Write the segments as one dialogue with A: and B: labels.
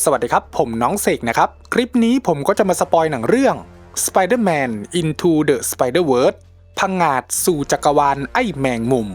A: สวัสดีครับ ผมน้องเสกนะครับ คลิปนี้ผมก็จะมาสปอยหนังเรื่อง Spider-Man Into the Spider-Verse พังงาดสู่จักรวาลไอ้แมงมุม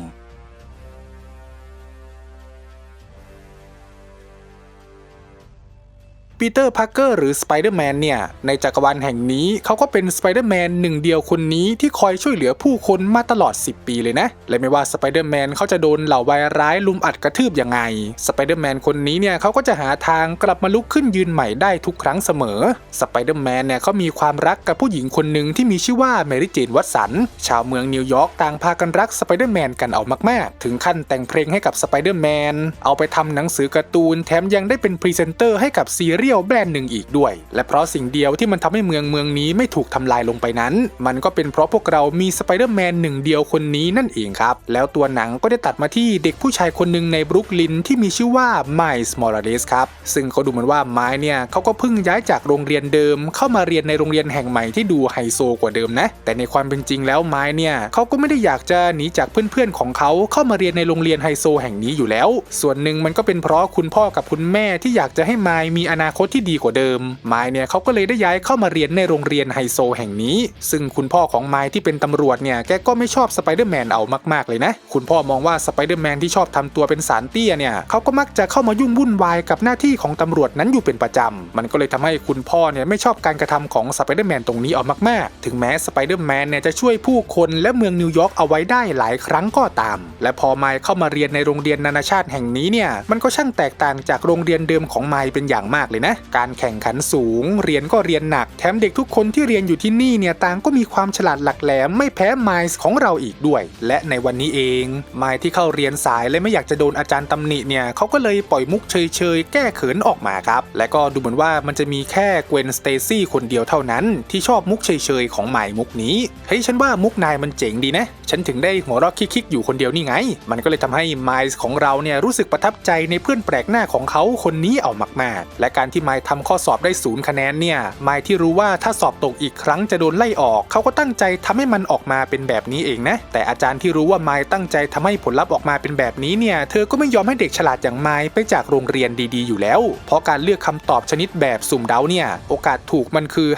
A: ปีเตอร์พาร์เกอร์หรือสไปเดอร์แมนเนี่ยในจักรวาลแห่งนี้เขาก็เป็นสไปเดอร์แมนหนึ่งเดียวคนนี้ที่คอยช่วยเหลือผู้คนมาตลอด 10 ปีเลยนะ และไม่ว่าสไปเดอร์แมนเขาจะโดนเหล่าวายร้ายลุมอัดกระทืบยังไงสไปเดอร์แมนคนนี้เนี่ยเขาก็จะหาทางกลับมาลุกขึ้นยืนใหม่ได้ทุกครั้งเสมอสไปเดอร์แมนเนี่ยเขามีความรักกับผู้หญิงคนหนึ่งที่มีชื่อว่าแมรี่เจนวัตสันชาวเมืองนิวยอร์กต่างพากันรักสไปเดอร์แมนกันเอามากๆ ถึงขั้นแต่งเพลงให้กับสไปเดอร์แมนเอาไปทำหนังสือการ์ตูนแถมยังได้เป็นพรีเซนเตอร์ให้กับซีเรียลแบรนด์หนึ่งอีกด้วย และเพราะสิ่งเดียวที่มันทำให้เมืองเมืองนี้ไม่ถูกทำลายลงไปนั้น มันก็เป็นเพราะพวกเรามีสไปเดอร์แมนหนึ่งเดียวคนนี้นั่นเองครับ แล้วตัวหนังก็ได้ตัดมาที่เด็กผู้ชายคนหนึ่งในบรุกลินที่มีชื่อว่าไมล์มอร์เรสครับ ซึ่งเขาดูเหมือนว่าไมล์เนี่ยเขาก็เพิ่งย้ายจากโรงเรียนเดิม เข้ามาเรียนในโรงเรียนแห่งใหม่ที่ดูไฮโซกว่าเดิมนะ แต่ในความเป็นจริงแล้วไมล์เนี่ยเขาก็ไม่ได้อยากจะหนีจากเพื่อนๆของเขาเข้ามาเรียนในโรงเรียนไฮโซแห่งนี้อยู่แล้ว ส่วนหนึ่งมันก็เป็นเพราะคุณพ่อกับคุณแม่ที่อยากจะให้ไมมีอนาคตที่ดีกว่าเดิม ไมล์เนี่ยเขาก็เลยได้ย้ายเข้ามาเรียนในโรงเรียนไฮโซแห่งนี้ ซึ่งคุณพ่อของไมล์ที่เป็นตำรวจเนี่ยแกก็ไม่ชอบสไปเดอร์แมนเอามากๆเลยนะ คุณพ่อมองว่าสไปเดอร์แมนที่ชอบทำตัวเป็นสารเตี้ยเนี่ยเขาก็มักจะเข้ามายุ่งวุ่นวายกับหน้าที่ของตำรวจนั้นอยู่เป็นประจำมันก็เลยทำให้คุณพ่อเนี่ยไม่ชอบการกระทำของสไปเดอร์แมนตรงนี้เอามากๆ ถึงแม้สไปเดอร์แมนเนี่ยจะช่วยผู้คนและเมืองนิวยอร์กเอาไว้ได้หลายครั้งก็ตาม และพอไมล์เข้ามาเรียนในโรงเรียนนานาชาติแห่งนี้เนี่ยมันก็ช่างแตกต่างจากโรงเรียนเดิมของไมล์เป็นอย่างมากเลยนะการแข่งขันสูง เรียนก็เรียนหนัก แถมเด็กทุกคนที่เรียนอยู่ที่นี่เนี่ยต่างก็มีความฉลาดหลักแหลมไม่แพ้ไมล์ของเราอีกด้วย และในวันนี้เองไมล์ที่เข้าเรียนสายและไม่อยากจะโดนอาจารย์ตำหนิเนี่ยเขาก็เลยปล่อยมุกเฉยๆแก้เขินออกมาครับ และก็ดูเหมือนว่ามันจะมีแค่เกวนสเตซี่คนเดียวเท่านั้น ที่ชอบมุกเฉยๆของไมล์มุกนี้เฮ้ยฉันว่ามุกนายมันเจ๋งดีนะ ฉันถึงได้หัวเราะคิกๆอยู่คนเดียวนี่ไง มันก็เลยทำให้ไมล์ของเราเนี่ยรู้สึกประทับใจในเพื่อนแปลกหน้าของเขาคนนี้เอามากๆ และการที่ที่ไมล์ทำข้อสอบได้ศูนย์คะแนนเนี่ยไมล์ที่รู้ว่าถ้าสอบตกอีกครั้งจะโดนไล่ออกเขาก็ตั้งใจทำให้มันออกมาเป็นแบบนี้เองนะ แต่อาจารย์ที่รู้ว่าไมล์ตั้งใจทำให้ผลลัพธ์ออกมาเป็นแบบนี้เนี่ยเธอก็ไม่ยอมให้เด็กฉลาดอย่างไมล์ไปจากโรงเรียนดีๆ อยู่แล้ว เพราะการเลือกคำตอบชนิดแบบสุ่มเดาเนี่ยโอกาสถูกมันคือ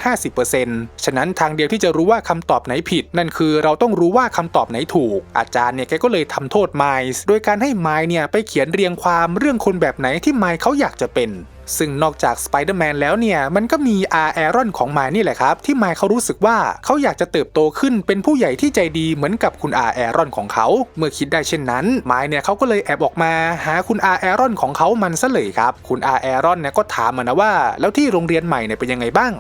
A: 50%ฉะนั้นทางเดียวที่จะรู้ว่าคำตอบไหนผิด นั่นคือเราต้องรู้ว่าคำตอบไหนถูก อาจารย์เนี่ยแกก็เลยทำโทษไมล์โดยการให้ไมล์เนี่ยไปเขียนเรียงความเรื่องคนแบบไหนที่ไมล์เขาอยากจะเป็น ซึ่งนอกจากสไปเดอร์แมนแล้วเนี่ย มันก็มีอาร์แอรอนของมล์นี่แหละครับ ที่ไมล์เขารู้สึกว่าเขาอยากจะเติบโตขึ้นเป็นผู้ใหญ่ที่ใจดีเหมือนกับคุณอาร์แอรอนของเขา เมื่อคิดได้เช่นนั้นไมล์เนี่ยเขาก็เลยแอบออกมาหาคุณอาร์แอรอนของเขามันซะเลยครับ คุณอาร์แอรอนเนี่ยก็ถามมานะว่า แล้วที่โรงเรียนใหม่เนี่ยเป็นยังไงบ้าง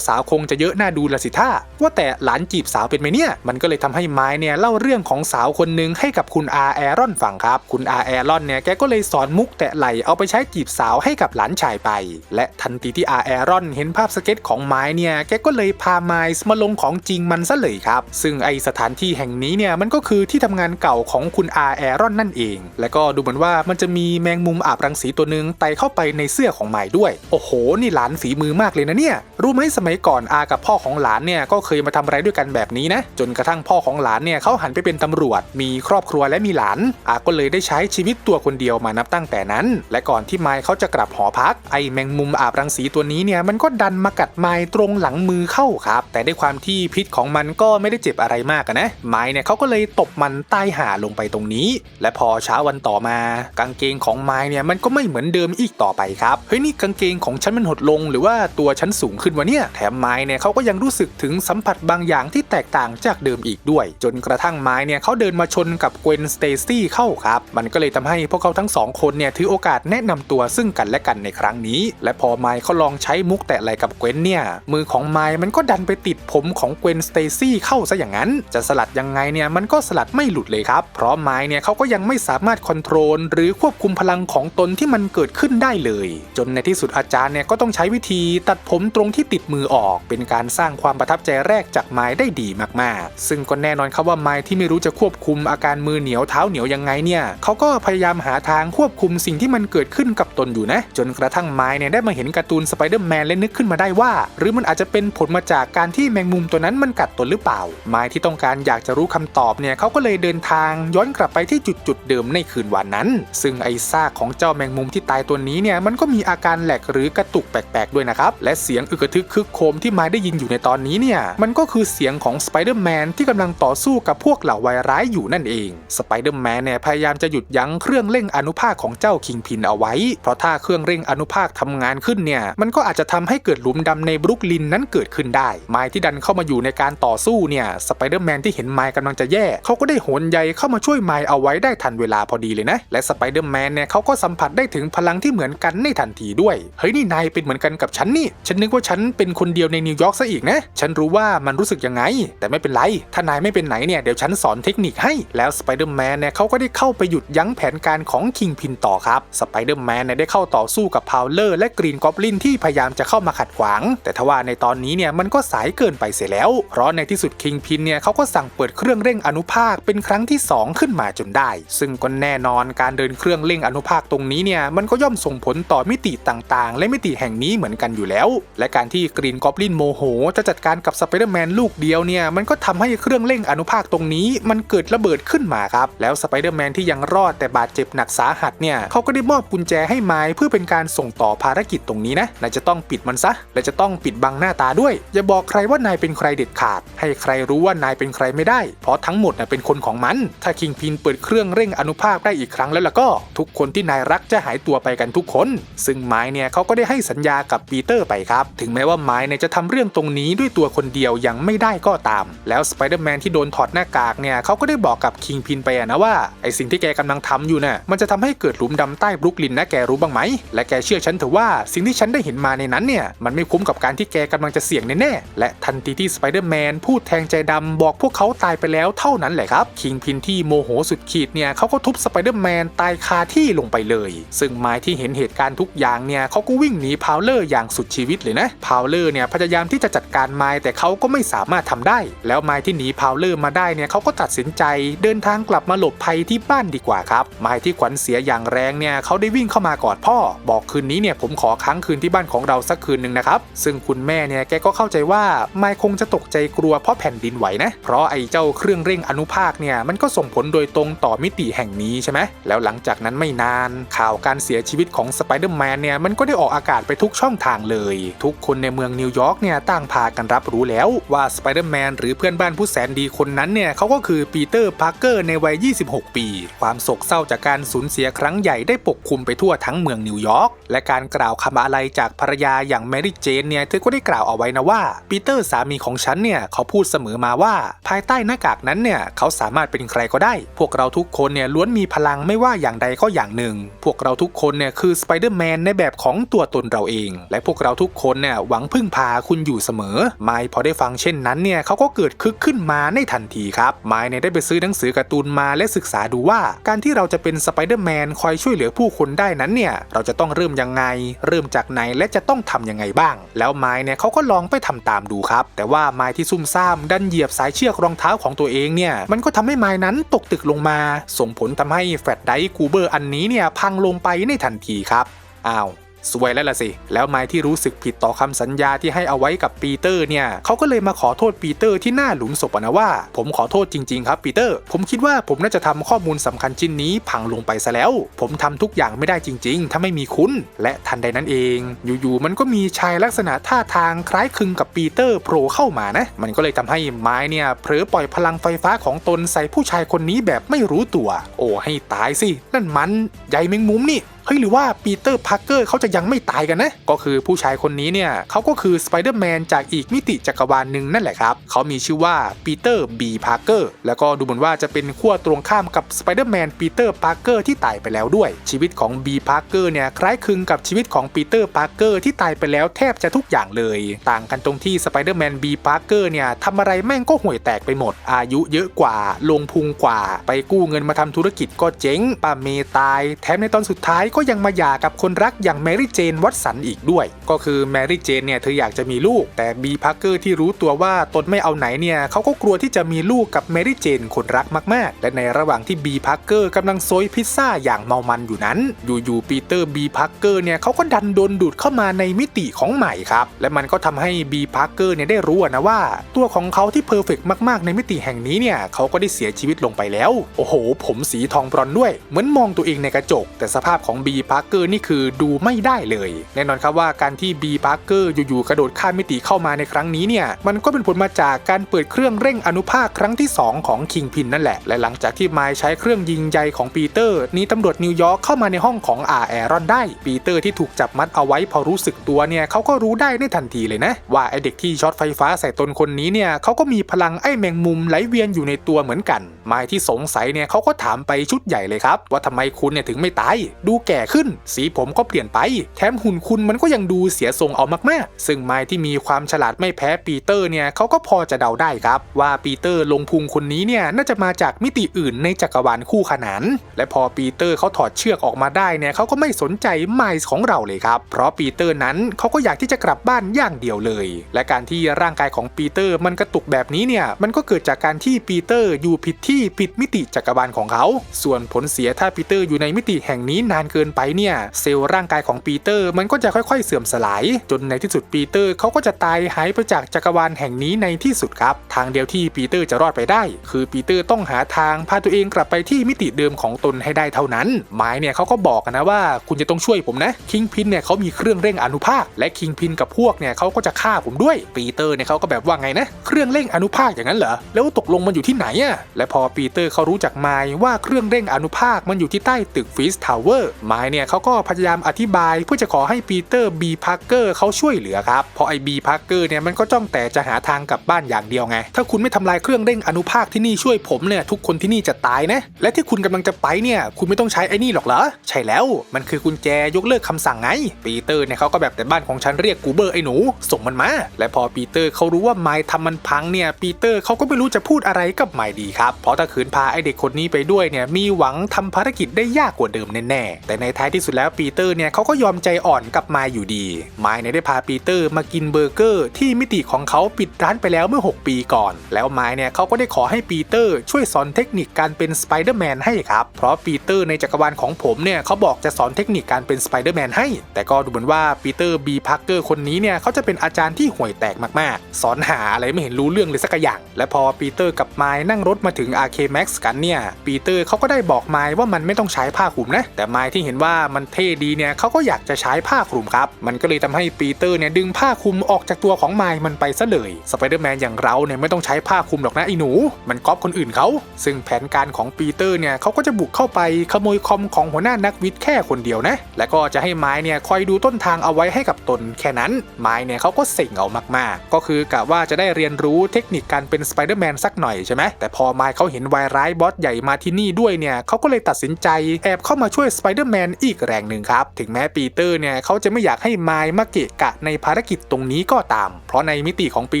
A: สาวๆคงจะเยอะน่าดูละสิท่าว่าแต่หลานจีบสาวเป็นไหมเนี่ย มันก็เลยทำให้ไมล์เนี่ยเล่าเรื่องของสาวคนหนึ่งให้กับคุณอาร์แอรอนฟังครับ คุณอาร์แอรอนเนี่ยแกก็เลยสอนมุกแตะไหลเอาไปใช้จีบสาวให้กับหลานชายไป และทันทีที่อาร์แอรอนเห็นภาพสเก็ตของไม้เนี่ยแกก็เลยพาไมล์มาลงของจริงมันซะเลยครับ ซึ่งไอสถานที่แห่งนี้เนี่ยมันก็คือที่ทำงานเก่าของคุณอาร์แอรอนนั่นเอง และก็ดูเหมือนว่ามันจะมีแมงมุมอาบรังสีตัวหนึ่งไต่เข้าไปในเสื้อของไม้ด้วย โอ้โห นี่หลานฝีมือมากเลยนะเนี่ยรู้ไหมสมัยก่อนอากับพ่อของหลานเนี่ยก็เคยมาทำอะไรด้วยกันแบบนี้นะจนกระทั่งพ่อของหลานเนี่ยเขาหันไปเป็นตำรวจ มีครอบครัวและมีหลานอาก็เลยได้ใช้ชีวิตตัวคนเดียวมานับตั้งแต่นั้น และก่อนที่ไม้เขาจะกลับหอพักไอแมงมุมอาบรังสีตัวนี้เนี่ยมันก็ดันมากัดไม้ตรงหลังมือเข้าครับ แต่ด้วยความที่พิษของมันก็ไม่ได้เจ็บอะไรมากนะ ไม้เนี่ยเขาก็เลยตบมันใตายห่าลงไปตรงนี้ และพอเช้าวันต่อมา กางเกงของไม้เนี่ยมันก็ไม่เหมือนเดิมอีกต่อไปครับเฮ้ยนี่กางเกงของฉันมันหดลง หรือว่าตัวฉันสูงขึ้นวะเนี่ยแถมไม้เนี่ยเขาก็ยังรู้สึกถึงสัมผัสบางอย่างที่แตกต่างจากเดิมอีกด้วย จนกระทั่งไม้เนี่ยเขาเดินมาชนกับเกวนสเตซี่เข้าครับ มันก็เลยทำให้พวกเขาทั้งสองคนเนี่ยถือโอกาสแนะนำตัวซึ่งกันและกันในครั้งนี้ และพอไม้เขาลองใช้มุกแตะไหลกับเกวนเนี่ย มือของไมล์มันก็ดันไปติดผมของเกวนสเตซี่เข้าซะอย่างนั้น จะสลัดยังไงเนี่ยมันก็สลัดไม่หลุดเลยครับ เพราะไมล์เนี่ยเขาก็ยังไม่สามารถคอนโทรลหรือควบคุมพลังของตนที่มันเกิดขึ้นได้เลย จนในที่สุดอาจารย์เนี่ยก็ต้องใช้วิธีตัดผมตรงที่ติดมือออก เป็นการสร้างความประทับใจแรกจากไมล์ได้ดีมากๆ ซึ่งก็แน่นอนครับว่าไมล์ที่ไม่รู้จะควบคุมอาการมือเหนียวเท้าเหนียวยังไงเนี่ยเขาก็พยายามหาทางควบคุมสิ่งที่มันเกิดขึ้นกับตนอยู่นะ จนกระทั่งทั่งไม้เนี่ยได้มาเห็นการ์ตูนสไปเดอร์แมนและนึกขึ้นมาได้ว่า หรือมันอาจจะเป็นผลมาจากการที่แมงมุมตัวนั้นมันกัดตนหรือเปล่าไม้ที่ต้องการอยากจะรู้คำตอบเนี่ยเขาก็เลยเดินทางย้อนกลับไปที่จุดจุดเดิมในคืนวันนั้น ซึ่งไอ้ซากของเจ้าแมงมุมที่ตายตัวนี้เนี่ยมันก็มีอาการแหลกหรือกระตุกแปลกๆด้วยนะครับ และเสียงอึกระทึกคึกโคมที่ไม้ได้ยินอยู่ในตอนนี้เนี่ยมันก็คือเสียงของสไปเดอร์แมนที่กำลังต่อสู้กับพวกเหล่าวายร้ายอยู่นั่นเองสไปเดอร์แมนเนี่ยพยายามจะหยุดยั้งเครื่องเร่งอนุภาคของเจ้าคิงพินเอาไว้ เพราะถ้าเครื่องเร่งอนุภภาคทำงานขึ้นเนี่ยมันก็อาจจะทำให้เกิดหลุมดำในบรุกลินนั้นเกิดขึ้นได้ ไม้ที่ดันเข้ามาอยู่ในการต่อสู้เนี่ยสไปเดอร์แมนที่เห็นไม้กำลังจะแย่เขาก็ได้โหนใยเข้ามาช่วยไม้เอาไว้ได้ทันเวลาพอดีเลยนะ และสไปเดอร์แมนเนี่ยเขาก็สัมผัสได้ถึงพลังที่เหมือนกันในทันทีด้วยเฮ้ยนี่นายเป็นเหมือนกันกับฉันนี่ ฉันนึกว่าฉันเป็นคนเดียวในนิวยอร์กซะอีกนะฉันรู้ว่ามันรู้สึกยังไง แต่ไม่เป็นไร ถ้านายไม่เป็นไหนเนี่ยเดี๋ยวฉันสอนเทคนิคให้แล้วสไปเดอร์แมนเนี่ยเขาก็ได้เข้าไปหยุดยั้งแผนการของคิงพินต่อครับสไปเดอร์แมนเนี่ยได้เข้าต่อสู้กับพาวเลอร์และกรีนกอบลินที่พยายามจะเข้ามาขัดขวาง แต่ทว่าในตอนนี้เนี่ยมันก็สายเกินไปเสียแล้ว เพราะในที่สุดคิงพินเนี่ยเขาก็สั่งเปิดเครื่องเร่งอนุภาคเป็นครั้งที่สองขึ้นมาจนได้ ซึ่งก็แน่นอนการเดินเครื่องเร่งอนุภาคตรงนี้เนี่ยมันก็ย่อมส่งผลต่อมิติต่างๆ และมิติแห่งนี้เหมือนกันอยู่แล้ว และการที่กรีนกอบลินโมโห จะจัดการกับสไปเดอร์แมนลูกเดียวเนี่ยมันก็ทำให้เครื่องเร่งอนุภาคตรงนี้ มันเกิดระเบิดขึ้นมาครับแล้วสไปเดอร์แมนที่ยังรอดแต่บาดเจ็บหนักสาหัสเนี่ยเขาก็ได้มอบกุญแจให้ไม้เพื่อเป็นการส่งต่อภารกิจตรงนี้นะนายจะต้องปิดมันซะ และจะต้องปิดบังหน้าตาด้วย อย่าบอกใครว่านายเป็นใครเด็ดขาด ให้ใครรู้ว่านายเป็นใครไม่ได้ เพราะทั้งหมดน่ะเป็นคนของมัน ถ้าคิงพินเปิดเครื่องเร่งอนุภาคได้อีกครั้งแล้วล่ะก็ ทุกคนที่นายรักจะหายตัวไปกันทุกคน ซึ่งไม้เนี่ยเขาก็ได้ให้สัญญากับปีเตอร์ไปครับ ถึงแม้ว่าไม้เนี่ยจะทำเรื่องตรงนี้ด้วยตัวคนเดียวยังไม่ได้ก็ตาม แล้วสไปเดอร์แมนที่โดนถอดหน้ากากเนี่ยเขาก็ได้บอกกับคิงพินไปนะว่าไอสิ่งที่แกกำลังทำอยู่น่ะมันจะทำให้เกิดหลุมดำใต้บรุกลินนะแกรู้บ้างไหมและแกเชื่อฉันเถอะว่าสิ่งที่ฉันได้เห็นมาในนั้นเนี่ย มันไม่คุ้มกับการที่แกกำลังจะเสี่ยงแน่ๆและทันทีที่สไปเดอร์แมนพูดแทงใจดำบอกพวกเขาตายไปแล้วเท่านั้นแหละครับคิงพินที่โมโหสุดขีดเนี่ยเขาก็ทุบสไปเดอร์แมนตายคาที่ลงไปเลย ซึ่งไม้ที่เห็นเหตุการณ์ทุกอย่างเนี่ยเขาก็วิ่งหนีพาวเลอร์อย่างสุดชีวิตเลยนะพาวเลอร์เนี่ยพยายามที่จะจัดการไม้แต่เขาก็ไม่สามารถทำได้ แล้วไม้ที่หนีพาวเลอร์มาได้เนี่ยเขาก็ตัดสินใจเดินทางกลับมาหลบภัยที่บ้านดีกว่าครับไม้ที่ขวัญเสียอย่างแรงเนี่ยเขาได้วิ่งเข้ามากอดพ่อ บอกคืนนี้นี่เนี่ยผมขอค้างคืนที่บ้านของเราสักคืนหนึ่งนะครับ ซึ่งคุณแม่เนี่ยแกก็เข้าใจว่าไม้คงจะตกใจกลัวเพราะแผ่นดินไหวนะ เพราะไอ้เจ้าเครื่องเร่งอนุภาคเนี่ยมันก็ส่งผลโดยตรงต่อมิติแห่งนี้ใช่ไหมแล้วหลังจากนั้นไม่นาน ข่าวการเสียชีวิตของสไปเดอร์แมนเนี่ยมันก็ได้ออกอากาศไปทุกช่องทางเลย ทุกคนในเมืองนิวยอร์กเนี่ยต่างพากันรับรู้แล้วว่าสไปเดอร์แมนหรือเพื่อนบ้านผู้แสนดีคนนั้นเนี่ยเขาก็คือปีเตอร์พาร์เกอร์ในวัย 26 ปี ความโศกเศร้าจากการสูญเสียครั้งใหญ่ได้ปกคลุมไปทั่วทั้งเมืองนิวยอร์กและการกล่าวคำอาลัยจากภรรยาอย่างแมรี่เจนเนี่ยเธอก็ได้กล่าวเอาไว้นะว่าปีเตอร์สามีของฉันเนี่ยเขาพูดเสมอมาว่า ภายใต้หน้ากากนั้นเนี่ยเขาสามารถเป็นใครก็ได้ พวกเราทุกคนเนี่ยล้วนมีพลังไม่ว่าอย่างใดก็อย่างหนึ่ง พวกเราทุกคนเนี่ยคือสไปเดอร์แมนในแบบของตัวตนเราเอง และพวกเราทุกคนเนี่ยหวังพึ่งพาคุณอยู่เสมอ ไมค์พอได้ฟังเช่นนั้นเนี่ยเขาก็เกิดคึกขึ้นมาในทันทีครับ ไมค์เนี่ยได้ไปซื้อหนังสือการ์ตูนมาและศึกษาดูว่า การที่เราจะเป็นสไปเดอร์แมนคอยช่วยเหลือผู้คนได้นั้นเนี่ยเราจะต้องเริ่มยังไง เริ่มจากไหนและจะต้องทำยังไงบ้าง แล้วไม้เนี่ยเขาก็ลองไปทำตามดูครับ แต่ว่าไม้ที่ซุ่มซ่ามดันเหยียบสายเชือกรองเท้าของตัวเองเนี่ยมันก็ทำให้ไม้นั้นตกตึกลงมา ส่งผลทำให้แฟลตไดร์กูเบอร์อันนี้เนี่ยพังลงไปในทันทีครับอ้าว สวยแล้วล่ะสิ แล้วไมค์ที่รู้สึกผิดต่อคำสัญญาที่ให้เอาไว้กับปีเตอร์เนี่ยเขาก็เลยมาขอโทษปีเตอร์ที่หน้าหลุมศพนะว่า ผมขอโทษจริงๆครับปีเตอร์ ผมคิดว่าผมน่าจะทำข้อมูลสำคัญชิ้นนี้พังลงไปซะแล้ว ผมทำทุกอย่างไม่ได้จริง ๆ ถ้าไม่มีคุณ และทันใดนั้นเอง อยู่ๆมันก็มีชายลักษณะท่าทางคล้ายคลึงกับปีเตอร์โผล่เข้ามานะ มันก็เลยทำให้ไม้เนี่ยเผลอปล่อยพลังไฟฟ้าของตนใส่ผู้ชายคนนี้แบบไม่รู้ตัว โอ้ให้ตายสิ นั่นมันใยแมงมุมนี่ เฮ้ยหรือว่าปีเตอร์พาร์เกอร์เขาจะยังไม่ตายกันนะ ก็คือผู้ชายคนนี้เนี่ยเขาก็คือสไปเดอร์แมนจากอีกมิติจักรวาลหนึ่งนั่นแหละครับเขามีชื่อว่าปีเตอร์บีพาร์เกอร์แล้วก็ดูเหมือนว่าจะเป็นขั้วตรงข้ามกับสไปเดอร์แมนปีเตอร์พาร์เกอร์ที่ตายไปแล้วด้วย ชีวิตของบีพาร์เกอร์เนี่ยคล้ายคลึงกับชีวิตของปีเตอร์พาร์เกอร์ที่ตายไปแล้วแทบจะทุกอย่างเลย ต่างกันตรงที่สไปเดอร์แมนบีพาร์เกอร์เนี่ยทำอะไรแม่งก็ห่วยแตกไปหมด อายุเยอะกว่า ลงพุงกว่า ไปกู้เงินมาทำธุรกิจก็เจ๊งป้าเมย์ตาย แถมในตอนสุดท้ายก็ยังมาหย่ากับคนรักอย่างแมรี่เจนวัตสันอีกด้วย ก็คือแมรี่เจนเนี่ยเธออยากจะมีลูก แต่บีพาร์เกอร์ที่รู้ตัวว่าตนไม่เอาไหนเนี่ยเขาก็กลัวที่จะมีลูกกับแมรี่เจนคนรักมากๆ และในระหว่างที่บีพาร์เกอร์กำลังโซยพิซซ่าอย่างเมามันอยู่นั้น อยู่ๆปีเตอร์บีพาร์เกอร์เนี่ยเขาก็ดันโดนดูดเข้ามาในมิติของใหม่ครับ และมันก็ทำให้บีพาร์เกอร์เนี่ยได้รู้นะว่า ตัวของเขาที่เพอร์เฟกมากๆ ในมิติแห่งนี้เนี่ยเขาก็ได้เสียชีวิตลงไปแล้ว โอ้โห ผมสีทองบรอนด้วย เหมือนมองตัวเองในกระจก แต่สภาพของบีพาร์เกอร์นี่คือดูไม่ได้เลย แน่นอนครับว่าการที่บีพาร์เกอร์อยู่ๆกระโดดข้ามมิติเข้ามาในครั้งนี้เนี่ยมันก็เป็นผลมาจากการเปิดเครื่องเร่งอนุภาคครั้งที่ 2 ของคิงพินนั่นแหละและหลังจากที่ไมล์ใช้เครื่องยิงใยของปีเตอร์นี้ตำรวจนิวยอร์กเข้ามาในห้องของอาแอรอนได้ปีเตอร์ที่ถูกจับมัดเอาไว้พอรู้สึกตัวเนี่ยเขาก็รู้ได้ในทันทีเลยนะ ว่าไอเด็กที่ช็อตไฟฟ้าใส่ตนคนนี้เนี่ยเขาก็มีพลังไอแมงมุมไหลเวียนอยู่ในตัวเหมือนกันไมล์ที่สงสัยเนี่ยเขาก็ถามไปชุดใหญ่เลยครับ ว่าทำไมคุณเนี่ยถึงไม่ตายดูแกขึ้น สีผมก็เปลี่ยนไป แถมหุ่นคุณมันก็ยังดูเสียทรงเอามากๆ ซึ่งไมที่มีความฉลาดไม่แพ้ปีเตอร์เนี่ยเขาก็พอจะเดาได้ครับ ว่าปีเตอร์ลงพุงคนนี้เนี่ยน่าจะมาจากมิติอื่นในจักรวาลคู่ขนาน และพอปีเตอร์เขาถอดเชือกออกมาได้เนี่ยเขาก็ไม่สนใจไมล์ของเราเลยครับ เพราะปีเตอร์นั้นเขาก็อยากที่จะกลับบ้านอย่างเดียวเลย และการที่ร่างกายของปีเตอร์มันกระตุกแบบนี้เนี่ยมันก็เกิดจากการที่ปีเตอร์อยู่ผิดที่ผิดมิติจักรวาลของเขา ส่วนผลเสียถ้าปีเตอร์อยู่ในมิติแห่งนี้นานเกินไปเนี่ยเซลล์ร่างกายของปีเตอร์มันก็จะค่อยๆเสื่อมสลาย จนในที่สุดปีเตอร์เขาก็จะตายหายไปจากจักรวาลแห่งนี้ในที่สุดครับ ทางเดียวที่ปีเตอร์จะรอดไปได้ คือปีเตอร์ต้องหาทางพาตัวเองกลับไปที่มิติเดิมของตนให้ได้เท่านั้น ไม้เนี่ยเขาก็บอกนะว่าคุณจะต้องช่วยผมนะคิงพินเนี่ยเขามีเครื่องเร่งอนุภาค และคิงพินกับพวกเนี่ยเขาก็จะฆ่าผมด้วยปีเตอร์เนี่ยเขาก็แบบว่าไงนะเครื่องเร่งอนุภาคอย่างนั้นเหรอแล้วตกลงมันอยู่ที่ไหนอะและพอปีเตอร์เขารู้จักไม้ว่าเครื่องเร่งอนุภาคมันอยู่ที่ใต้ตึกฟิสทาวเวอร์ไมเนี่ยเขาก็พยายามอธิบายเพื่อจะขอให้ปีเตอร์บีพาร์เกอร์เขาช่วยเหลือครับ เพราะไอ้บีพาร์เกอร์เนี่ยมันก็จ้องแต่จะหาทางกลับบ้านอย่างเดียวไง ถ้าคุณไม่ทำลายเครื่องเร่งอนุภาคที่นี่ช่วยผมเนี่ยทุกคนที่นี่จะตายนะ และที่คุณกำลังจะไปเนี่ยคุณไม่ต้องใช้ไอ้นี่หรอกเหรอ ใช่แล้ว มันคือกุญแจยกเลิกคำสั่งไง ปีเตอร์เนี่ยเขาก็แบบแต่บ้านของฉันเรียกกูเบอร์ไอ้หนู ส่งมันมา และพอปีเตอร์เขารู้ว่าไมล์ทำมันพังเนี่ยปีเตอร์เขาก็ไม่รู้จะพูดอะไรกับไมล์ดีครับ เพราะถ้าขืนพาไอเด็กคนนี้ไปด้วยเนี่ยมีหวังทำภารกิจได้ยากกว่าเดิมแน่ๆแต่ในในท้ายที่สุดแล้วปีเตอร์เนี่ยเขาก็ยอมใจอ่อนกับไมล์อยู่ดีไมล์เนี่ยได้พาปีเตอร์มากินเบอร์เกอร์ ที่มิติของเขาปิดร้านไปแล้วเมื่อ 6 ปีก่อน แล้วไมล์เนี่ยเขาก็ได้ขอให้ปีเตอร์ช่วยสอนเทคนิคการเป็นสไปเดอร์แมนให้ครับ เพราะปีเตอร์ในจักรวาลของผมเนี่ยเขาบอกจะสอนเทคนิคการเป็นสไปเดอร์แมนให้ แต่ก็ดูเหมือนว่าปีเตอร์บีพาร์เกอร์คนนี้เนี่ยเขาจะเป็นอาจารย์ที่ห่วยแตกมากๆ สอนหาอะไรไม่เห็นรู้เรื่องเลยสักอย่าง และพอปีเตอร์กับไมล์นั่งรถมาถึง RK Max กันเนี่ยปีเตอร์เขาก็ได้บอกไมล์ว่ามันไม่ต้องใช้ผ้าคลุมนะแต่ไมล์ที่เห็นว่ามันเท่ดีเนี่ยเขาก็อยากจะใช้ผ้าคลุมครับ มันก็เลยทำให้ปีเตอร์เนี่ยดึงผ้าคลุมออกจากตัวของไมล์มันไปซะเลยสไปเดอร์แมนอย่างเราเนี่ยไม่ต้องใช้ผ้าคลุมหรอกนะไอ้หนู มันก๊อปคนอื่นเขาซึ่งแผนการของปีเตอร์เนี่ยเขาก็จะบุกเข้าไปขโมยคอมของหัวหน้านักวิทย์แค่คนเดียวนะและก็จะให้ไม้เนี่ยคอยดูต้นทางเอาไว้ให้กับตนแค่นั้น ไม้เนี่ยเขาก็เส็งเอามากๆ ก็คือกะว่าจะได้เรียนรู้เทคนิคการเป็นสไปเดอร์แมนสักหน่อยใช่ไหมแต่พอไม้เขาเห็นวายร้ายบอสใหญ่มาที่นี่ด้วยเนี่ยเขาก็เลยตัดสินใจแอบเข้ามาช่วยสไปเดอร์แมแมนอีกแรงหนึ่งครับ ถึงแม้ปีเตอร์เนี่ยเขาจะไม่อยากให้ไมล์มาเกะกะในภารกิจตรงนี้ก็ตาม เพราะในมิติของปี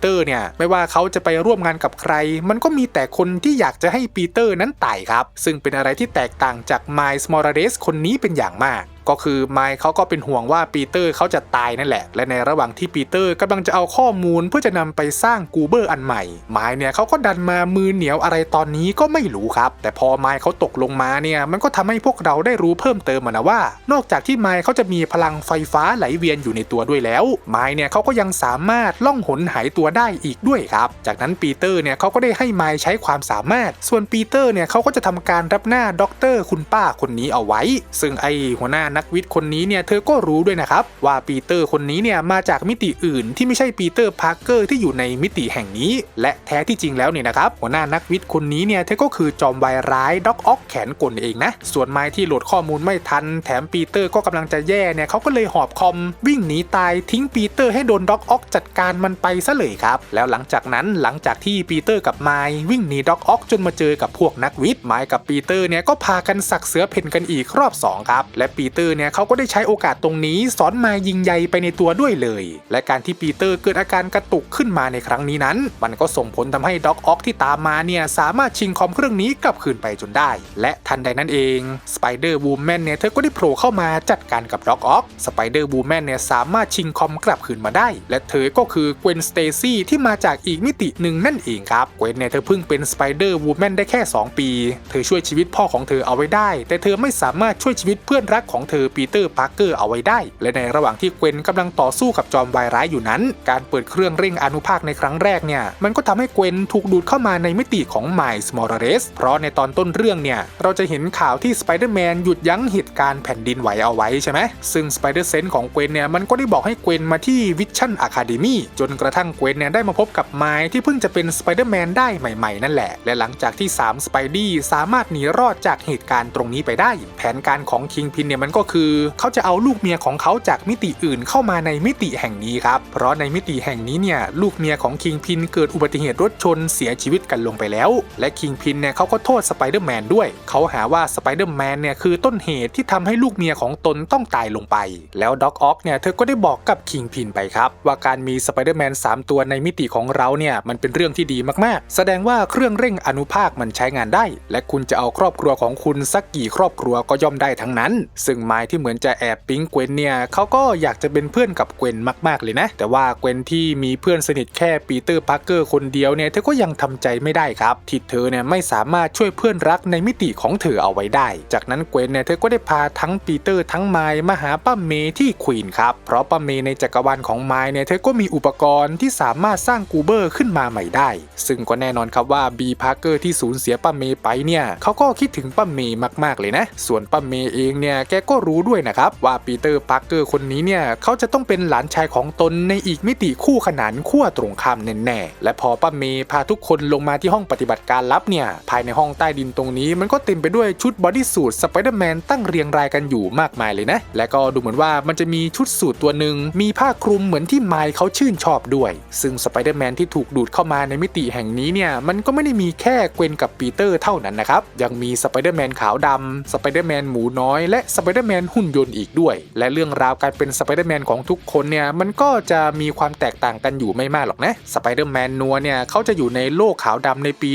A: เตอร์เนี่ยไม่ว่าเขาจะไปร่วมงานกับใคร มันก็มีแต่คนที่อยากจะให้ปีเตอร์นั้นตายครับ ซึ่งเป็นอะไรที่แตกต่างจากไมล์สมอร์เรสคนนี้เป็นอย่างมาก ก็คือไมค์เขาก็เป็นห่วงว่าปีเตอร์เขาจะตายนั่นแหละ และในระหว่างที่ปีเตอร์กำลังจะเอาข้อมูลเพื่อจะนำไปสร้างกูเบอร์อันใหม่ ไมค์เนี่ยเขาก็ดันมามือเหนียวอะไรตอนนี้ก็ไม่รู้ครับ แต่พอไมค์เขาตกลงมาเนี่ยมันก็ทำให้พวกเราได้รู้เพิ่มเติมมานะว่า นอกจากที่ไมค์เขาจะมีพลังไฟฟ้าไหลเวียนอยู่ในตัวด้วยแล้วไมค์เนี่ยเขาก็ยังสามารถล่องหนหายตัวได้อีกด้วยครับ จากนั้นปีเตอร์เนี่ยเขาก็ได้ให้ไมค์ใช้ความสามารถ ส่วนปีเตอร์เนี่ยเขาก็จะทำการรับหน้าด็อกเตอร์คุณป้าคนนี้เอาไว้ ซึ่งไอหัวหน้านักวิทย์คนนี้เนี่ยเธอก็รู้ด้วยนะครับว่าปีเตอร์คนนี้เนี่ยมาจากมิติอื่นที่ไม่ใช่ปีเตอร์พาร์เกอร์ที่อยู่ในมิติแห่งนี้ และแท้ที่จริงแล้วเนี่ยนะครับหัวหน้านักวิทย์คนนี้เนี่ยเธอก็คือจอมวายร้ายด็อกออกแขนกลเองนะส่วนไม้ที่โหลดข้อมูลไม่ทัน แถมปีเตอร์ก็กำลังจะแย่เนี่ยเขาก็เลยหอบคอมวิ่งหนีตายทิ้งปีเตอร์ให้โดนด็อกออกจัดการมันไปซะเลยครับแล้วหลังจากนั้นหลังจากที่ปีเตอร์กับไมล์วิ่งหนีด็อกออกจนมาเจอกับพวกนักวิทย์ไมล์กับปีเตอร์เนี่ยก็พากันสักเสือเพ่นกันอีกรอบสองครับและปีเตอร์อร์เนี่ยเขาก็ได้ใช้โอกาสตรงนี้สอนมายิงใยไปในตัวด้วยเลย และการที่ปีเตอร์เกิดอาการกระตุกขึ้นมาในครั้งนี้นั้น มันก็ส่งผลทำให้ด็อกออกที่ตามมาเนี่ยสามารถชิงคอมเครื่องนี้กลับคืนไปจนได้ และทันใดนั้นเองสไปเดอร์วูแมนเนี่ยเธอก็ได้โผล่เข้ามาจัดการกับด็อกออกสไปเดอร์วูแมนเนี่ยสามารถชิงคอมกลับคืนมาได้ และเธอก็คือเกวนสเตซี่ที่มาจากอีกมิติหนึ่งนั่นเองครับเกวนเนี่ยเธอเพิ่งเป็นสไปเดอร์วูแมนได้แค่ 2 ปี เธอช่วยชีวิตพ่อของเธอเอาไว้ได้ แต่เธอไม่สามารถช่วยชีวิตเพื่อนรักของเธอปีเตอร์พาร์เกอร์เอาไว้ได้ และในระหว่างที่เกวนกำลังต่อสู้กับจอมวายร้ายอยู่นั้น การเปิดเครื่องเร่งอนุภาคในครั้งแรกเนี่ย มันก็ทำให้เกวนถูกดูดเข้ามาในมิติของไมล์สมอร์เรส เพราะในตอนต้นเรื่องเนี่ย เราจะเห็นข่าวที่สไปเดอร์แมนหยุดยั้งเหตุการณ์แผ่นดินไหวเอาไว้ใช่ไหม ซึ่งสไปเดอร์เซนของเกวนเนี่ย มันก็ได้บอกให้เกวนมาที่วิชั่นอะคาเดมี่จนกระทั่งเกวนเนี่ยได้มาพบกับไมล์ที่เพิ่งจะเป็นสไปเดอร์แมนได้ใหม่ ๆ นั่นแหละ และหลังจากที่3สไปดี้สามารถหนีรอดจากเหตุการณ์ตรงนี้ไปได้ แผนการของคิงพินเนี่ยมันก็คือเขาจะเอาลูกเมียของเขาจากมิติอื่นเข้ามาในมิติแห่งนี้ครับ เพราะในมิติแห่งนี้เนี่ยลูกเมียของคิงพินเกิดอุบัติเหตุรถชนเสียชีวิตกันลงไปแล้ว และคิงพินเนี่ยเขาก็โทษสไปเดอร์แมนด้วย เขาหาว่าสไปเดอร์แมนเนี่ยคือต้นเหตุที่ทำให้ลูกเมียของตนต้องตายลงไป แล้วด็อกออกเนี่ยเธอก็ได้บอกกับคิงพินไปครับ ว่าการมีสไปเดอร์แมน3ตัวในมิติของเราเนี่ยมันเป็นเรื่องที่ดีมากๆ แสดงว่าเครื่องเร่งอนุภาคมันใช้งานได้ และคุณจะเอาครอบครัวของคุณสักกี่ครอบครัวก็ย่อมได้ทั้งนั้น ซึ่งไม้ที่เหมือนจะแอบปิ๊งเกวนเนี่ยเขาก็อยากจะเป็นเพื่อนกับเกวนมาก ๆ เลยนะ แต่ว่าเกวนที่มีเพื่อนสนิทแค่ปีเตอร์พาร์เกอร์คนเดียวเนี่ยเธอก็ยังทำใจไม่ได้ครับที่เธอเนี่ยไม่สามารถช่วยเพื่อนรักในมิติของเธอเอาไว้ได้ จากนั้นเกวนเนี่ยเธอก็ได้พาทั้งปีเตอร์ทั้งไมล์มาหาป้าเมย์ที่ควีนครับเพราะป้าเมย์ในจักรวาลของไมล์เนี่ยเธอก็มีอุปกรณ์ที่สามารถสร้างกูเบอร์ขึ้นมาใหม่ได้ ซึ่งก็แน่นอนครับว่าบีพาร์เกอร์ที่สูญเสียป้าเมย์ไปเนี่ยเขาก็คิดถึงป้าเมย์มากๆเลยนะ ส่วนป้าเมย์เองเนี่ยแกก็็รู้ด้วยนะครับ ว่าปีเตอร์พาร์เกอร์คนนี้เนี่ยเขาจะต้องเป็นหลานชายของตนในอีกมิติคู่ขนานขั้วตรงข้ามแน่ๆและพอป้าเมย์พาทุกคนลงมาที่ห้องปฏิบัติการลับเนี่ยภายในห้องใต้ดินตรงนี้ มันก็เต็มไปด้วยชุดบอดี้สูทสไปเดอร์แมนตั้งเรียงรายกันอยู่มากมายเลยนะ และก็ดูเหมือนว่ามันจะมีชุดสูทตัวหนึ่งมีผ้าคลุมเหมือนที่ไมล์เขาชื่นชอบด้วย ซึ่งสไปเดอร์แมนที่ถูกดูดเข้ามาในมิติแห่งนี้เนี่ยมันก็ไม่ได้มีแค่เกวนกับปีเตอร์เท่านั้นนะครับยังมีสไปเดอร์แมนขาวดำสไปเดอร์แมนหมูน้อยและสไปเดอร์แมนหุ่นยนต์อีกด้วย และเรื่องราวการเป็นสไปเดอร์แมนของทุกคนเนี่ยมันก็จะมีความแตกต่างกันอยู่ไม่มากหรอกนะสไปเดอร์แมนนัวเนี่ยเขาจะอยู่ในโลกขาวดำในปี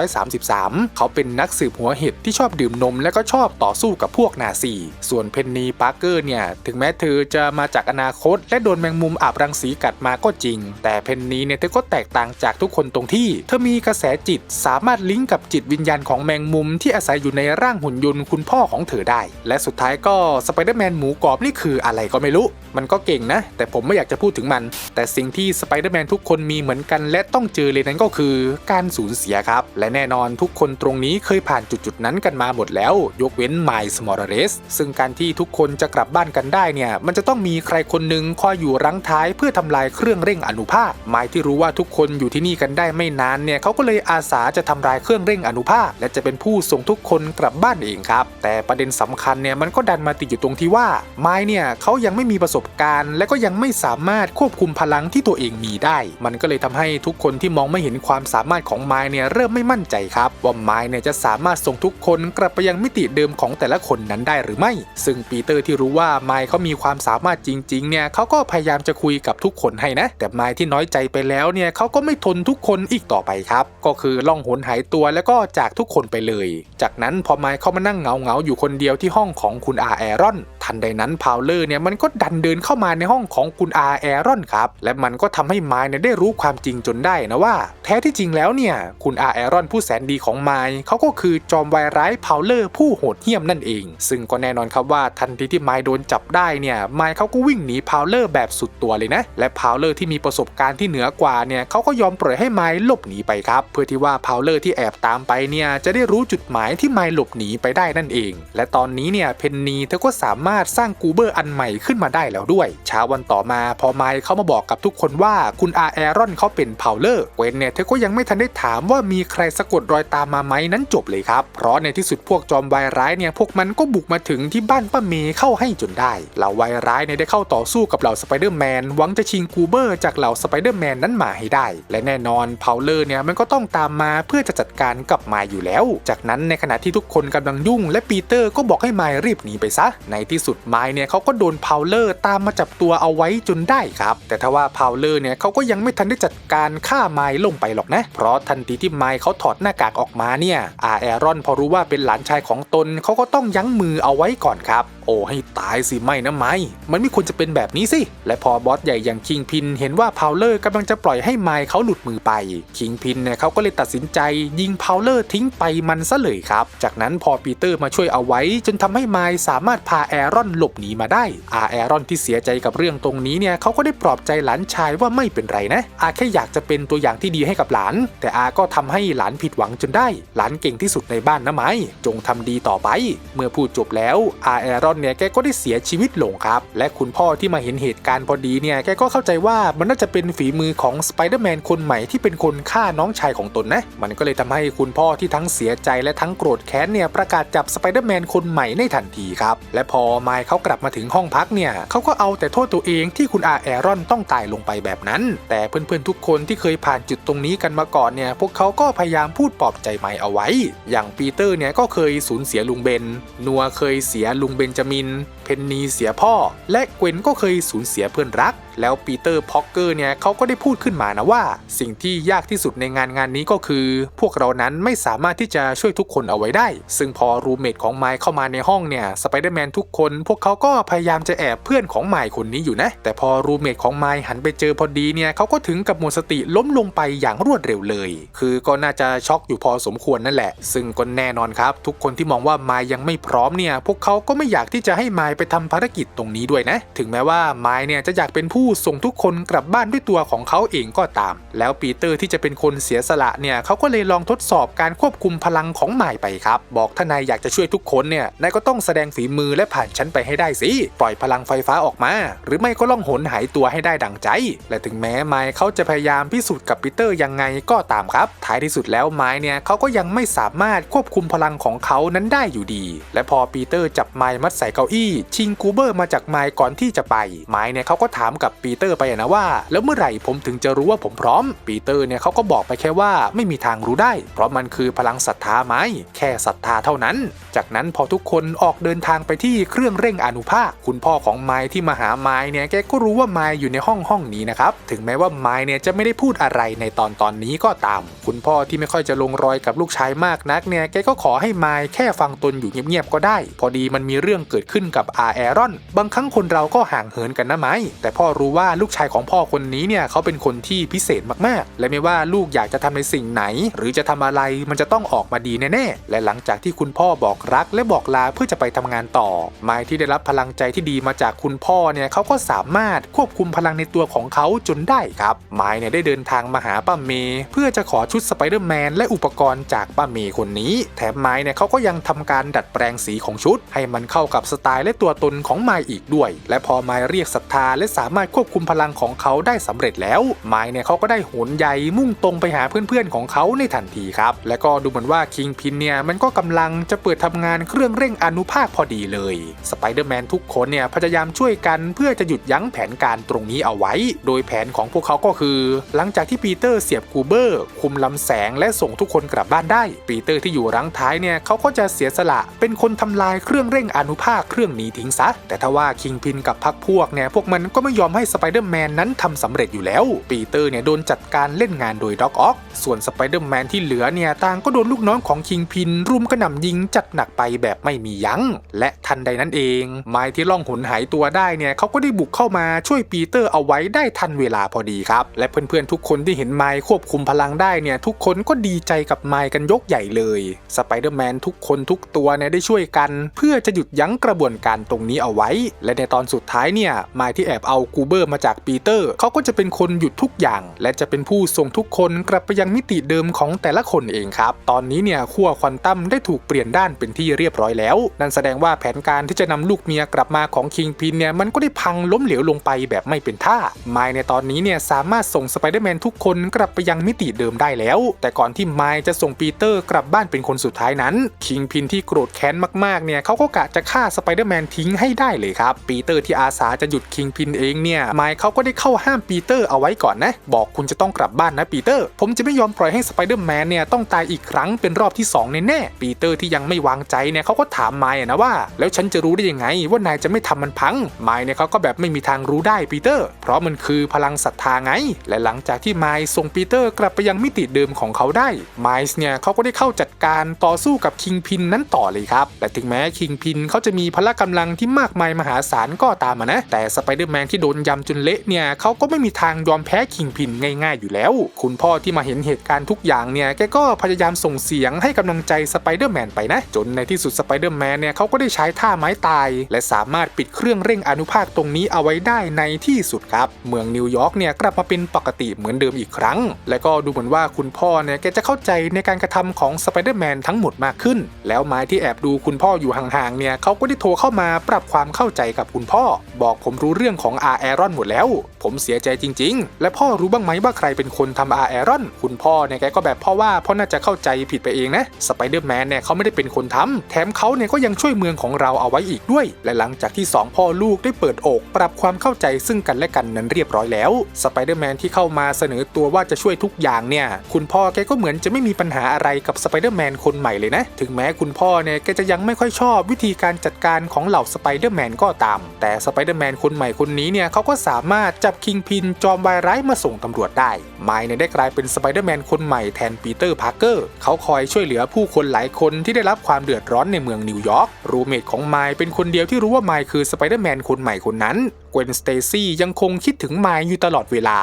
A: 1933 เขาเป็นนักสืบหัวเห็ดที่ชอบดื่มนมและก็ชอบต่อสู้กับพวกนาซี ส่วนเพนนีปาร์เกอร์เนี่ยถึงแม้เธอจะมาจากอนาคต และโดนแมงมุมอาบรังสีกัดมาก็จริง แต่เพนนีเนี่ยเธอก็แตกต่างจากทุกคนตรงที่ เธอมีกระแสจิตสามารถลิงก์กับจิตวิญญาณของแมงมุมที่อาศัยอยู่ในร่างหุ่นยนต์คุณพ่อของเธอได้ และสุดท้ายก็สไปเดอร์แมนหมูกรอบนี่คืออะไรก็ไม่รู้มันก็เก่งนะ แต่ผมไม่อยากจะพูดถึงมัน แต่สิ่งที่สไปเดอร์แมนทุกคนมีเหมือนกันและต้องเจอเลยนั้นก็คือการสูญเสียครับ และแน่นอนทุกคนตรงนี้เคยผ่านจุดๆนั้นกันมาหมดแล้ว ยกเว้นไมล์สมอร์เรสซึ่งการที่ทุกคนจะกลับบ้านกันได้เนี่ยมันจะต้องมีใครคนหนึ่งคอยอยู่รั้งท้ายเพื่อทำลายเครื่องเร่งอนุภาคไมล์ที่รู้ว่าทุกคนอยู่ที่นี่กันได้ไม่นานเนี่ยเขาก็เลยอาสาจะทำลายเครื่องเร่งอนุภาค และจะเป็นผู้ส่งทุกคนกลับบ้านเองครับแต่ประเด็นสำคัญเนี่ยมันก็ดันมาติดอยู่ตรงที่ว่าไม้เนี่ยเขายังไม่มีประสบการณ์ และก็ยังไม่สามารถควบคุมพลังที่ตัวเองมีได้ มันก็เลยทำให้ทุกคนที่มองไม่เห็นความสามารถของไม้เนี่ยเริ่มไม่มั่นใจครับว่าไม้เนี่ยจะสามารถส่งทุกคนกลับไปยังมิติเดิมของแต่ละคนนั้นได้หรือไม่ ซึ่งปีเตอร์ที่รู้ว่าไม้เขามีความสามารถจริงๆเนี่ยเขาก็พยายามจะคุยกับทุกคนให้นะ แต่ไม้ที่น้อยใจไปแล้วเนี่ยเขาก็ไม่ทนทุกคนอีกต่อไปครับ ก็คือล่องหนหายตัวแล้วก็จากทุกคนไปเลย จากนั้นพอไม้เข้ามานั่งเหงาเงาๆอยู่คนเดียวที่ห้องของคุณอาแอรอน ทันใดนั้นพาวเลอร์เนี่ยมันก็ดันเดินเข้ามาในห้องของคุณอาแอรอนครับ และมันก็ทำให้ไม้เนี่ยได้รู้ความจริงจนได้นะว่า แท้ที่จริงแล้วเนี่ย คุณอาแอรอนผู้แสนดีของไม้เขาก็คือจอมวายร้ายพาวเลอร์ผู้โหดเหี้ยมนั่นเอง ซึ่งก็แน่นอนครับว่าทันทีที่ไม้โดนจับได้เนี่ยไม้เขาก็วิ่งหนีพาวเลอร์แบบสุดตัวเลยนะและพาวเลอร์ที่มีประสบการณ์ที่เหนือกว่าเนี่ยเขาก็ยอมปล่อยให้ไม้หลบหนีไปครับ เพื่อที่ว่าพาวเลอร์ที่แอบตามไปเนี่ยจะได้รู้จุดหมายที่ไม้หลบหนีไปได้นั่นเอง และตอนนี้เนี่ยเพนนีเธอก็สามารถสร้างกูเบอร์อันใหม่ขึ้นมาได้แล้วด้วยเช้าวันต่อมาพอไมค์เขามาบอกกับทุกคนว่าคุณอาแอรอนเขาเป็นเพาเลอร์เวนเนี่ยเธอก็ยังไม่ทันได้ถามว่ามีใครสะกดรอยตามมาไหมนั้นจบเลยครับ เพราะในที่สุดพวกจอมวายร้ายเนี่ยพวกมันก็บุกมาถึงที่บ้านป้าเมย์เข้าให้จนได้เหล่าวายร้ายเนี่ยได้เข้าต่อสู้กับเหล่าสไปเดอร์แมนหวังจะชิงกูเบอร์จากเหล่าสไปเดอร์แมนนั้นมาให้ได้ และแน่นอนเพาเลอร์เนี่ยมันก็ต้องตามมาเพื่อจะจัดการกับไมล์อยู่แล้ว จากนั้นในขณะที่ทุกคนกำลังยุ่ง และปีเตอร์ก็บอกให้ไมล์รีบหนีไปซะในที่สุดุดไม้เนี่ยเขาก็โดนพาวเลอร์ตามมาจับตัวเอาไว้จนได้ครับ แต่ถ้าว่าพาวเลอร์เนี่ยเขาก็ยังไม่ทันได้จัดการฆ่าไม้ลงไปหรอกนะ เพราะทันทีที่ไม้เขาถอดหน้ากากออกมาเนี่ยอาแอรอนพอรู้ว่าเป็นหลานชายของตนเขาก็ต้องยั้งมือเอาไว้ก่อนครับ โอ้ให้ตายสิไม่นะไม้มันไม่ควรจะเป็นแบบนี้สิ และพอบอสใหญ่อย่างคิงพินเห็นว่าพาวเลอร์กำลังจะปล่อยให้ไมล์เขาหลุดมือไป คิงพินเนี่ยเขาก็เลยตัดสินใจ ยิงพาวเลอร์ทิ้งไปมันซะเลยครับ จากนั้นพอปีเตอร์มาช่วยเอาไว้ จนทำให้ไมล์สามารถพาแอรอนหลบหนีมาได้ อาแอรอนที่เสียใจกับเรื่องตรงนี้เนี่ยเขาก็ได้ปลอบใจหลานชายว่าไม่เป็นไรนะ อาแค่อยากจะเป็นตัวอย่างที่ดีให้กับหลาน แต่อาก็ทำให้หลานผิดหวังจนได้ หลานเก่งที่สุดในบ้านนะไม้จงทำดีต่อไป เมื่อพูดจบแล้วอาแอรอนเนี่ยแกก็ได้เสียชีวิตลงครับ และคุณพ่อที่มาเห็นเหตุการณ์พอดีเนี่ยแกก็เข้าใจว่ามันน่าจะเป็นฝีมือของสไปเดอร์แมนคนใหม่ที่เป็นคนฆ่าน้องชายของตนนะ มันก็เลยทำให้คุณพ่อที่ทั้งเสียใจและทั้งโกรธแค้นเนี่ยประกาศจับสไปเดอร์แมนคนใหม่ในทันทีครับ และพอไมค์เขากลับมาถึงห้องพักเนี่ยเขาก็เอาแต่โทษตัวเองที่คุณอาแอรอนต้องตายลงไปแบบนั้น แต่เพื่อนๆทุกคนที่เคยผ่านจุดตรงนี้กันมาก่อนเนี่ยพวกเขาก็พยายามพูดปลอบใจไมค์เอาไว้ อย่างปีเตอร์เนี่ยก็เคยสูญเสียลุงเบน นัวเคยเสียลุงเบนจามิน เพนนีเสียพ่อ และเกวนก็เคยสูญเสียเพื่อนรัก แล้วปีเตอร์พ็อกเกอร์เนี่ยเขาก็ได้พูดขึ้นมานะว่า สิ่งที่ยากที่สุดในงานงานนี้ก็คือ พวกเรานั้นไม่สามารถที่จะช่วยทุกคนเอาไว้ได้ ซึ่งพอรูเมทของไมค์เข้ามาในห้องเนี่ยสไปเดอร์แมนทุกคน พวกเขาก็พยายามจะแอบเพื่อนของไมค์คนนี้อยู่นะ แต่พอรูเมทของไมค์หันไปเจอพอดีเนี่ยเขาก็ถึงกับหมดสติล้มลงไปอย่างรวดเร็วเลย คือก็น่าจะช็อกอยู่พอสมควรนั่นแหละ ซึ่งก็แน่นอนครับ ทุกคนที่มองว่าไมค์ยังไม่พร้อมเนี่ยพวกเขาก็ไม่อยากที่จะให้ไมค์ไปทำภารกิจตรงนี้ด้วยนะ ถึงแม้ว่าไมค์เนี่ยจะอยากเป็นผู้ส่งทุกคนกลับบ้านด้วยตัวของเขาเองก็ตาม แล้วปีเตอร์ที่จะเป็นคนเสียสละเนี่ยเขาก็เลยลองทดสอบการควบคุมพลังของไมค์ไปครับ บอกถ้านายอยากจะช่วยทุกคนเนี่ยนายก็ต้องแสดงฝีมือและผ่านฉันไปให้ได้สิปล่อยพลังไฟฟ้าออกมา หรือไม่ก็ล่องหนหายตัวให้ได้ดังใจ และถึงแม้ไมค์เขาจะพยายามพิสูจน์กับปีเตอร์ยังไงก็ตามครับ ท้ายที่สุดแล้วไมค์เนี่ยเขาก็ยังไม่สามารถควบคุมพลังของเขานั้นได้อยู่ดี และพอปีเตอร์จับไมค์มัดใส่เก้าอี้ชิงกูเบอร์มาจากไมค์ก่อนที่จะไป ไมค์เนี่ยเขาก็ถามกับปีเตอร์ไปนะว่า แล้วเมื่อไหร่ผมถึงจะรู้ว่าผมพร้อม ปีเตอร์เนี่ยเขาก็บอกไปแค่ว่าไม่มีทางรู้ได้ เพราะมันคือพลังศรัทธาไม้แค่ศรัทธาเท่านั้น จากนั้นพอทุกคนออกเดินทางไปที่เครื่องเร่งอนุภาค คุณพ่อของไม้ที่มาหาไม้เนี่ยแกก็รู้ว่าไม้อยู่ในห้องห้องนี้นะครับถึงแม้ว่าไม้เนี่ยจะไม่ได้พูดอะไรในตอนตอนนี้ก็ตาม คุณพ่อที่ไม่ค่อยจะลงรอยกับลูกชายมากนักเนี่ยแกก็ขอให้ไม้แค่ฟังตนอยู่เงียบๆก็ได้ พอดีมันมีเรื่องเกิดขึ้นกับอาแอรอน บางครั้งคนเราก็ห่างเหินกันนะไหม แต่พ่อรู้ว่าลูกชายของพ่อคนนี้เนี่ยเขาเป็นคนที่พิเศษมากๆ และไม่ว่าลูกอยากจะทำในสิ่งไหน หรือจะทำอะไรมันจะต้องออกมาดีแน่ๆ และหลังจากที่คุณพ่อบอกรักและบอกลาเพื่อจะไปทำงานต่อ ไม้ที่ได้รับพลังใจที่ดีมาจากคุณพ่อเนี่ยเขาก็สามารถควบคุมพลังในตัวของเขาจนได้ครับ ไม้เนี่ยได้เดินทางมาหาป้าเมย์เพื่อจะขอชุดสไปเดอร์แมนและอุปกรณ์จากป้าเมย์คนนี้ แถมไม้เนี่ยเขาก็ยังทำการดัดแปลงสีของชุด ให้มันเข้ากับสไตล์และตัวตนของไมอีกด้วย และพอไมเรียกศรัทธาและสามารถควบคุมพลังของเขาได้สำเร็จแล้ว ไมเนี่ยเขาก็ได้โหนใยมุ่งตรงไปหาเพื่อนๆของเขาในทันทีครับ และก็ดูเหมือนว่าคิงพินเนี่ยมันก็กำลังจะเปิดทำงานเครื่องเร่งอนุภาคพอดีเลย สไปเดอร์แมนทุกคนเนี่ยพยายามช่วยกันเพื่อจะหยุดยั้งแผนการตรงนี้เอาไว้ โดยแผนของพวกเขาก็คือ หลังจากที่ปีเตอร์เสียบกูเบอร์ คุมลำแสงและส่งทุกคนกลับบ้านได้ ปีเตอร์ที่อยู่รังท้ายเนี่ยเขาก็จะเสียสละเป็นคนทำลายเครื่องเร่งอนุภาคเครื่องนี้ทิ้งซะ แต่ถ้าว่าคิงพินกับพักพวกเนี่ยพวกมันก็ไม่ยอมให้สไปเดอร์แมนนั้นทำสำเร็จอยู่แล้ว ปีเตอร์เนี่ยโดนจัดการเล่นงานโดยด็อกออกส่วนสไปเดอร์แมนที่เหลือเนี่ยต่างก็โดนลูกน้องของคิงพิน รุมกระหน่ำยิงจัดหนักไปแบบไม่มียัง้ง และทันใดนั้นเอง ไม้ที่ล่องหนหายตัวได้เนี่ยเขาก็ได้บุกเข้ามาช่วยปีเตอร์เอาไว้ได้ทันเวลาพอดีครับ และเพื่อนๆทุกคนที่เห็นไม้ควบคุมพลังได้เนี่ยทุกคนก็ดีใจกับไม้กันยกใหญ่เลยสไปเดอร์แมนทุกคนทุกตัวเนี่ยได้ช่วยกัน เพื่อจะหยุดยั้งกระบวนการการตรงนี้เอาไว้ และในตอนสุดท้ายเนี่ยมายที่แอบเอากูเบอร์มาจากปีเตอร์เขาก็จะเป็นคนหยุดทุกอย่าง และจะเป็นผู้ส่งทุกคนกลับไปยังมิติเดิมของแต่ละคนเองครับ ตอนนี้เนี่ยขั้วควอนตัมได้ถูกเปลี่ยนด้านเป็นที่เรียบร้อยแล้ว นั่นแสดงว่าแผนการที่จะนำลูกเมียกลับมาของคิงพินเนี่ยมันก็ได้พังล้มเหลวลงไปแบบไม่เป็นท่ามายในตอนนี้เนี่ยสามารถส่งสไปเดอร์แมนทุกคนกลับไปยังมิติเดิมได้แล้ว แต่ก่อนที่มายจะส่งปีเตอร์กลับบ้านเป็นคนสุดท้ายนั้น คิงพินที่โกรธแค้นมากๆเนี่ยเขาก็กะจะฆ่าสไปเดอร์แมนทิ้งให้ได้เลยครับ ปีเตอร์ที่อาสาจะหยุดคิงพินเองเนี่ยไมายเขาก็ได้เข้าห้ามปีเตอร์เอาไว้ก่อนนะ บอกคุณจะต้องกลับบ้านนะปีเตอร์ ผมจะไม่ยอมปล่อยให้สไปเดอร์แมนเนี่ยต้องตายอีกครั้งเป็นรอบที่2แน่ๆปีเตอร์ที่ยังไม่วางใจเนี่ยเขาก็ถามไมายอะนะว่า แล้วฉันจะรู้ได้ยังไงว่านายจะไม่ทำมันพังไมายเนี่ยเขาก็แบบไม่มีทางรู้ได้ปีเตอร์ เพราะมันคือพลังศรัทธาไง และหลังจากที่ไมายส่งปีเตอร์กลับไปยังมิติเดิมของเขาได้ไมส์เนี่ยเขาก็ได้เข้าจัดการต่อสู้กับคิงพินนั้นต่อเลยครับและถึงแม้คิงพินเขาจะมีพละกำลังที่มากมายมหาศาลก็ตามนะ แต่สไปเดอร์แมนที่โดนยำจนเละเนี่ยเขาก็ไม่มีทางยอมแพ้คิงพินง่ายๆอยู่แล้ว คุณพ่อที่มาเห็นเหตุการณ์ทุกอย่างเนี่ยแกก็พยายามส่งเสียงให้กำลังใจสไปเดอร์แมนไปนะ จนในที่สุดสไปเดอร์แมนเนี่ยเขาก็ได้ใช้ท่าไม้ตาย และสามารถปิดเครื่องเร่งอนุภาคตรงนี้เอาไว้ได้ในที่สุดครับ เมืองนิวยอร์กเนี่ยกลับมาเป็นปกติเหมือนเดิมอีกครั้ง และก็ดูเหมือนว่าคุณพ่อเนี่ยแกจะเข้าใจในการกระทำของสไปเดอร์แมนทั้งหมดมากขึ้น แล้วไม้ที่แอบดูคุณพ่ออยู่ห่างๆเนี่ยเขาก็ได้โทรเข้ามาปรับความเข้าใจกับคุณพ่อ บอกผมรู้เรื่องของอาแอรอนหมดแล้ว ผมเสียใจจริง ๆ และพ่อรู้บ้างไหมว่าใครเป็นคนทำอาแอรอน คุณพ่อเนี่ยแกก็แบบพ่อว่าพ่อน่าจะเข้าใจผิดไปเองนะสไปเดอร์แมนเนี่ยเขาไม่ได้เป็นคนทำแถมเขาเนี่ยก็ยังช่วยเมืองของเราเอาไว้อีกด้วย และหลังจากที่สองพ่อลูกได้เปิดอก ปรับความเข้าใจซึ่งกันและกันนั้นเรียบร้อยแล้วสไปเดอร์แมนที่เข้ามาเสนอตัวว่าจะช่วยทุกอย่างเนี่ย คุณพ่อแกก็เหมือนจะไม่มีปัญหาอะไรกับสไปเดอร์แมนคนใหม่เลยนะ ถึงแม้คุณพ่อเนี่ยแกจะยังไม่ค่อยชอบวิธีการจัดการของเหล่าสไปเดอร์แมนก็ตาม แต่สไปเดอร์แมนคนใหม่คนนี้เนี่ยเขาก็สามารถจับคิงพินจอมวายร้ายมาส่งตำรวจได้ ไมล์เนี่ยได้กลายเป็นสไปเดอร์แมนคนใหม่แทนปีเตอร์พาร์เกอร์เขาคอยช่วยเหลือผู้คนหลายคนที่ได้รับความเดือดร้อนในเมืองนิวยอร์กรูเมทของไมล์เป็นคนเดียวที่รู้ว่าไมล์คือสไปเดอร์แมนคนใหม่คนนั้นเกวนสเตซี่ยังคงคิดถึงไมล์อยู่ตลอดเวลา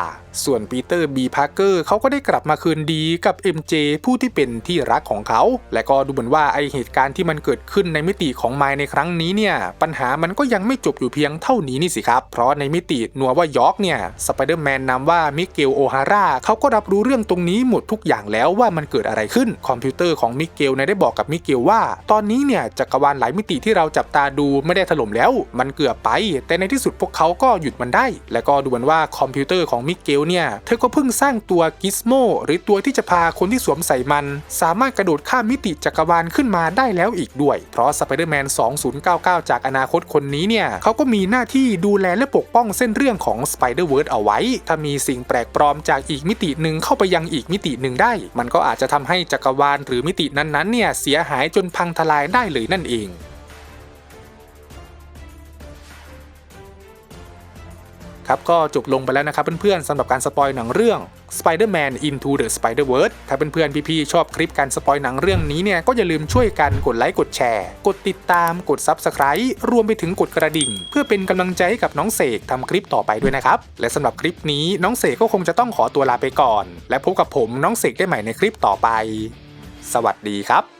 A: ส่วนปีเตอร์บีพาร์เกอร์เขาก็ได้กลับมาคืนดีกับ MJ ผู้ที่เป็นที่รักของเขา และก็ดูเหมือนว่าไอเหตุการณ์ที่มันเกิดขึ้นในมิติของไมล์ในครั้งนี้เนี่ย ปัญหามันก็ยังไม่จบอยู่เพียงเท่านี้นี่สิครับ เพราะในมิตินัวว่ายอร์กเนี่ยสไปเดอร์แมนนามว่ามิเกลโอฮาร่าเขาก็รับรู้เรื่องตรงนี้หมดทุกอย่างแล้วว่ามันเกิดอะไรขึ้น คอมพิวเตอร์ของมิเกลเนี่ยได้บอกกับมิเกลว่า ตอนนี้เนี่ยจักรวาลหลายมิติที่เราจับตาดูไม่ได้ถล่มแล้ว มันเกือบไป แต่ในที่สุดพวกเขาก็หยุดมันได้ และก็ดูเหมือนว่าคอมพิวเตอร์ของมิเกลเนี่ยเธอก็เพิ่งสร้างตัวกิสโมหรือตัวที่จะพาคนที่สวมใส่มัน สามารถกระโดดข้ามมิติจักรวาลขึ้นมาได้แล้วอีกด้วย เพราะสไปเดอร์แมน 2099 จากอนาคตคนนี้เนี่ยเขาก็มีหน้าที่ดูแลและปกป้องเส้นเรื่องของสไปเดอร์เวิร์ดเอาไว้ ถ้ามีสิ่งแปลกปลอมจากอีกมิติหนึ่งเข้าไปยังอีกมิติหนึ่งได้ มันก็อาจจะทำให้จักรวาลหรือมิตินั้นๆเนี่ยเสียหายจนพังทลายได้เลยนั่นเอง ครับก็จบลงไปแล้วนะครับเพื่อนๆสำหรับการสปอยหนังเรื่อง Spider-Man Into the Spider-Verse ถ้าเพื่อนๆพี่ๆชอบคลิปการสปอยหนังเรื่องนี้เนี่ยก็อย่าลืมช่วยกันกดไลค์กดแชร์ กดติดตามกด Subscribe รวมไปถึงกดกระดิ่ง เพื่อเป็นกำลังใจให้กับน้องเสกทำคลิปต่อไปด้วยนะครับ และสำหรับคลิปนี้น้องเสกก็คงจะต้องขอตัวลาไปก่อน และพบกับผมน้องเสกได้ใหม่ในคลิปต่อไป สวัสดีครับ